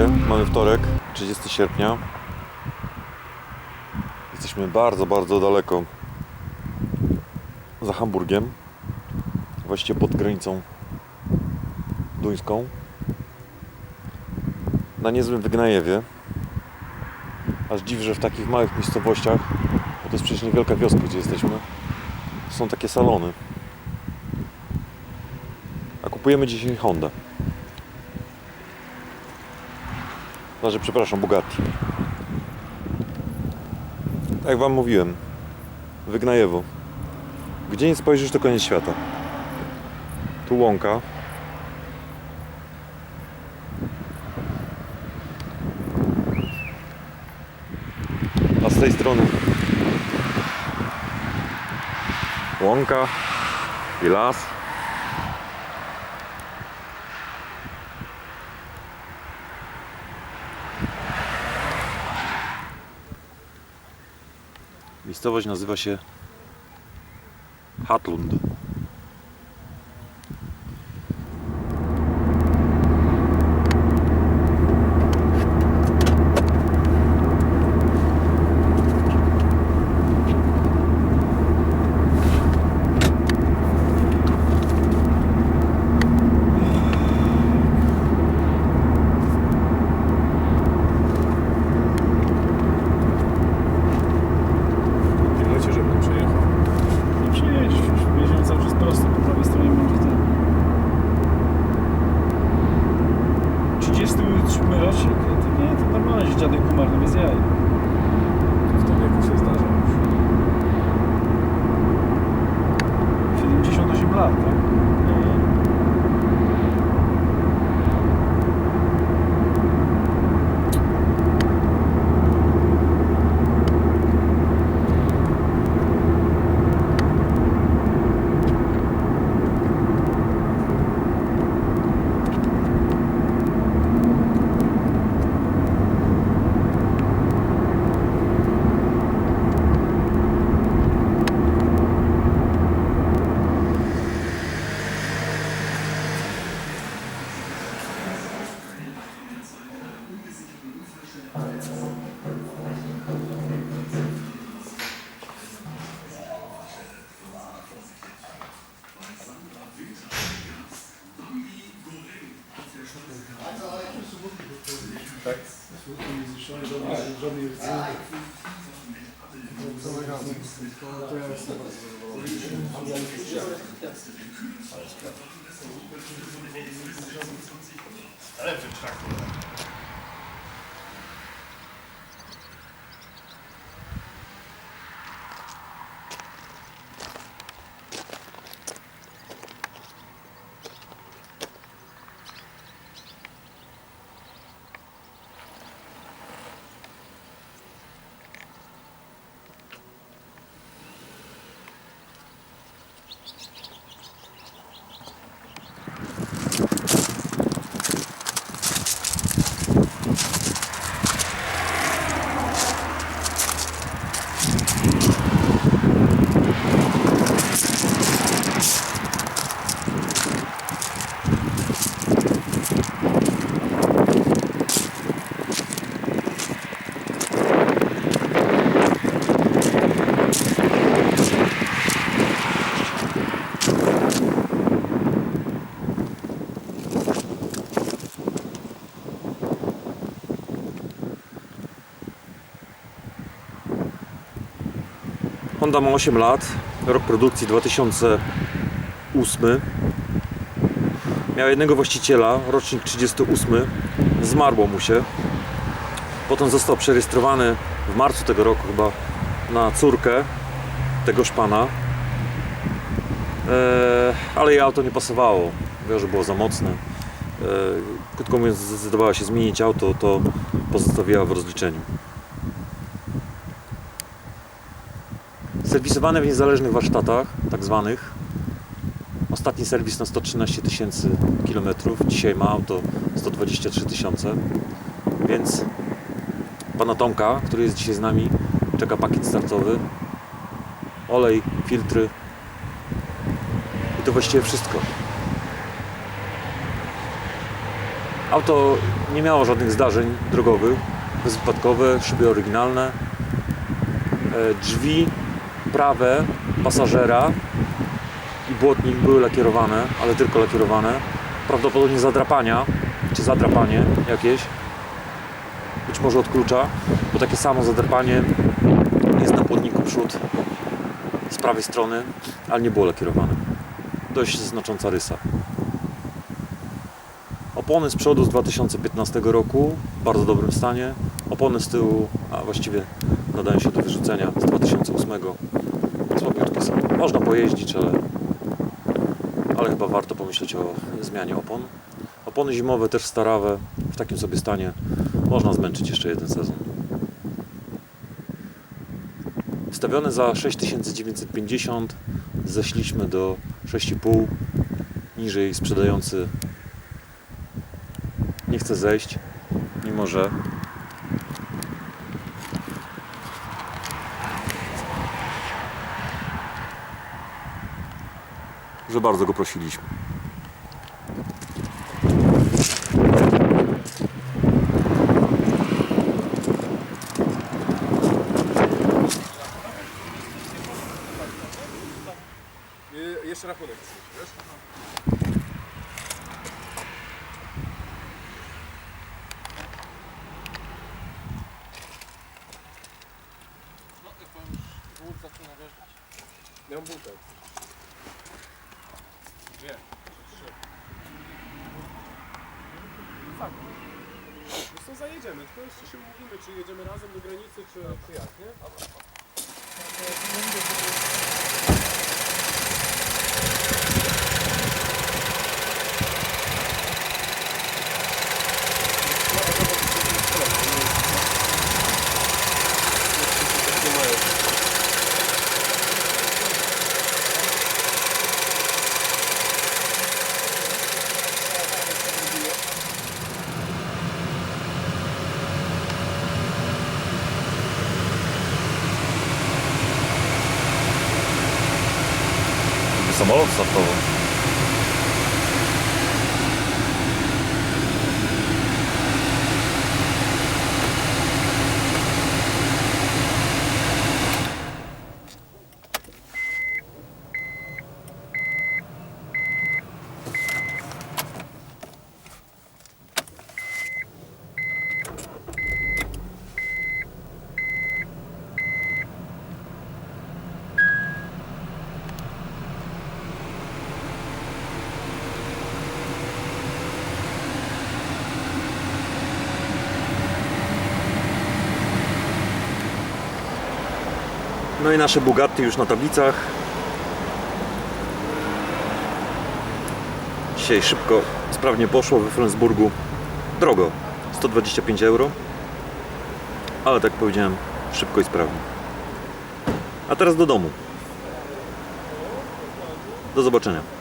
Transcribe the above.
Mamy wtorek, 30 sierpnia. Jesteśmy bardzo, bardzo daleko za Hamburgiem. Właściwie pod granicą duńską. Na niezłym Wygnajewie. Aż dziw, że w takich małych miejscowościach, bo to jest przecież niewielka wioska, gdzie jesteśmy, są takie salony. A kupujemy dzisiaj Hondę. Znaczy, przepraszam, Bugatti. Jak Wam mówiłem, Wygnajewo. Gdzie nie spojrzysz, to koniec świata. Tu łąka. A z tej strony łąka i las. Miejscowość nazywa się Hatlund. żadnej opcji. Zamykamy. To ja jestem bardzo Ale wyczakuje. Honda ma 8 lat, rok produkcji 2008. Miała jednego właściciela, rocznik 38. Zmarło mu się. Potem został przerejestrowany w marcu tego roku chyba na córkę tegoż pana. Eee, ale jej auto nie pasowało. Że było za mocne. Eee, krótko mówiąc, zdecydowała się zmienić auto, to pozostawiła w rozliczeniu. Serwisowane w niezależnych warsztatach, tak zwanych. Ostatni serwis na 113 tysięcy kilometrów. Dzisiaj ma auto 123 tysiące. Więc pana Tomka, który jest dzisiaj z nami, czeka pakiet startowy. Olej, filtry. I to właściwie wszystko. Auto nie miało żadnych zdarzeń drogowych, bezwypadkowe, szyby oryginalne, E, drzwi prawe pasażera i błotnik były lakierowane, ale tylko lakierowane. Prawdopodobnie zadrapania, czy zadrapanie jakieś. Być może od klucza, bo takie samo zadrapanie jest na błotniku przód z prawej strony, ale nie było lakierowane. Dość znacząca rysa. Opony z przodu z 2015 roku w bardzo dobrym stanie. Opony z tyłu, a właściwie nadają się do wyrzucenia z 2008. Słabiutkie są. Można pojeździć, ale, ale chyba warto pomyśleć o zmianie opon. Opony zimowe też starawe, w takim sobie stanie. Można zmęczyć jeszcze jeden sezon. Wystawione za 6950 zeszliśmy do 6,5 niżej sprzedający nie chce zejść, mimo że że bardzo go prosiliśmy. Y, jeszcze rachunek. Wiesz? Ja mam bułkę. Dwie. Wiesz co, zajedziemy, tylko jeszcze się mówimy, czy jedziemy razem do granicy, czy, czy jak, nie? Samolot startowy. No i nasze Bugatti już na tablicach. Dzisiaj szybko, sprawnie poszło we Flensburgu. Drogo, 125 euro. Ale tak powiedziałem, szybko i sprawnie. A teraz do domu. Do zobaczenia.